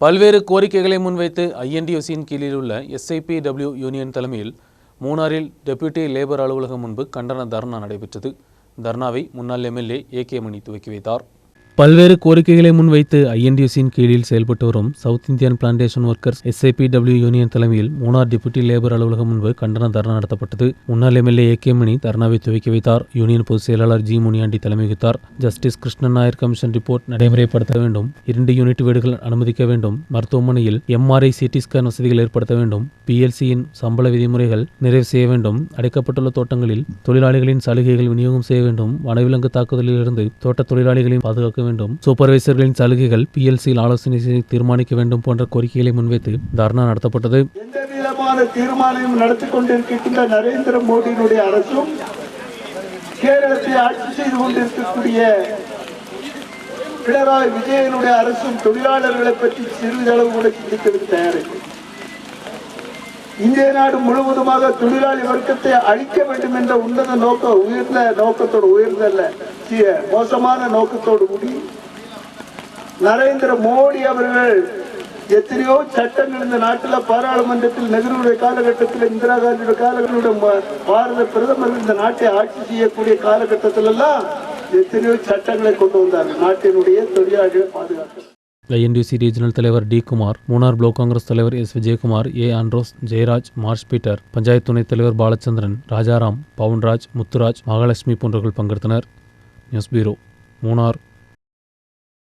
பல்வேறு கோரிக்கைகளை முன்வைத்து ஐஎன்டியூசியின் கீழில் உள்ள எஸ்ஐபிடபிள்யூ யூனியன் தலைமையில் மூணாரில் டெபியூட்டி லேபர் அலுவலகம் முன்பு கண்டன தர்ணா நடைபெற்றது. தர்ணாவை முன்னாள் எம்எல்ஏ ஏ கே மணி துவக்கி வைத்தார். பல்வேறு கோரிக்கைகளை முன்வைத்து ஐஎன்டியூசியின் கீழில் செயல்பட்டு வரும் South Indian plantation workers SIPW union தலைமையில் மூணார் டெபுட்டி லேபர் அலுவலகம் முன்பு கண்டன தர்ணா நடத்தப்பட்டது. முன்னாள் எம்எல்ஏ ஏ கே மணி தர்ணாவை துவக்கி வைத்தார். யூனியன் பொதுச் செயலாளர் ஜி முனியாண்டி தலைமை வகித்தார். Justice Krishnan Nair commission report நடைமுறைப்படுத்த வேண்டும். இரண்டு யூனிட் வீடுகள் அனுமதிக்க வேண்டும். மருத்துவமனையில் எம்ஆர்ஐ சிடி ஸ்கேன் வசதிகள் ஏற்படுத்த வேண்டும். பிஎல்சியின் சம்பள விதிமுறைகள் நிறைவு செய்ய வேண்டும். அடைக்கப்பட்டுள்ள தோட்டங்களில் தொழிலாளிகளின் சலுகைகள் விநியோகம் செய்ய வேண்டும். வனவிலங்கு தாக்குதலிலிருந்து தோட்ட தொழிலாளிகளையும் பாதுகாக்க வேண்டும். சூப்பர்வைசர்களின் சலுகைகள் பிஎல்சியில் ஆலோசனை செய்து தீர்மானிக்க வேண்டும் போன்ற கோரிக்கைகளை முன்வைத்து தர்ணா நடத்தப்பட்டது. எந்த விதமான தீர்மானம் நடத்தி கொண்டிருக்கின்ற நரேந்திர மோடியினுடைய அரசும் கேரளத்தை ஆட்சி செய்து கொண்டிருக்கக்கூடிய பினராயி விஜயனுடைய அரசும் தொழிலாளர்களை பற்றி சிறிதளவு கூட சிந்திக்கிறது தயாரிக்கும் இந்திய நாடு முழுவதுமாக தொழிலாளி வர்க்கத்தை அழிக்க வேண்டும் என்ற உன்னத நோக்கம் உயர்ந்த நோக்கத்தோடு உயர்ந்தல்ல மோசமான நோக்கத்தோடு கூடி நரேந்திர மோடி அவர்கள் எத்தனையோ சட்டங்கள் இந்த நாட்டில் பாராளுமன்றத்தில் நெஹ்ருடைய காலகட்டத்தில் இந்திரா காந்தியுடைய காலகட்டத்தில் பாரத பிரதமர் இந்த நாட்டை ஆட்சி செய்யக்கூடிய காலகட்டத்திலெல்லாம் எத்தனையோ சட்டங்களை கொண்டு வந்தார்கள். நாட்டினுடைய தொழிலாளிகளை பாதுகாக்க. ஐஎன்டிசி ரீஜனல் தலைவர் டி குமார் மூணார் பிளாக் காங்கிரஸ் தலைவர் S Vijayakumar A Andros Jayaraj Marsh Peter panchayat துணைத் தலைவர் பாலச்சந்திரன் ராஜாராம் பவுன்ராஜ் முத்துராஜ் மகாலட்சுமி போன்றவர்கள் பங்கெடுத்தனர். நியூஸ் பீரோ மூணார்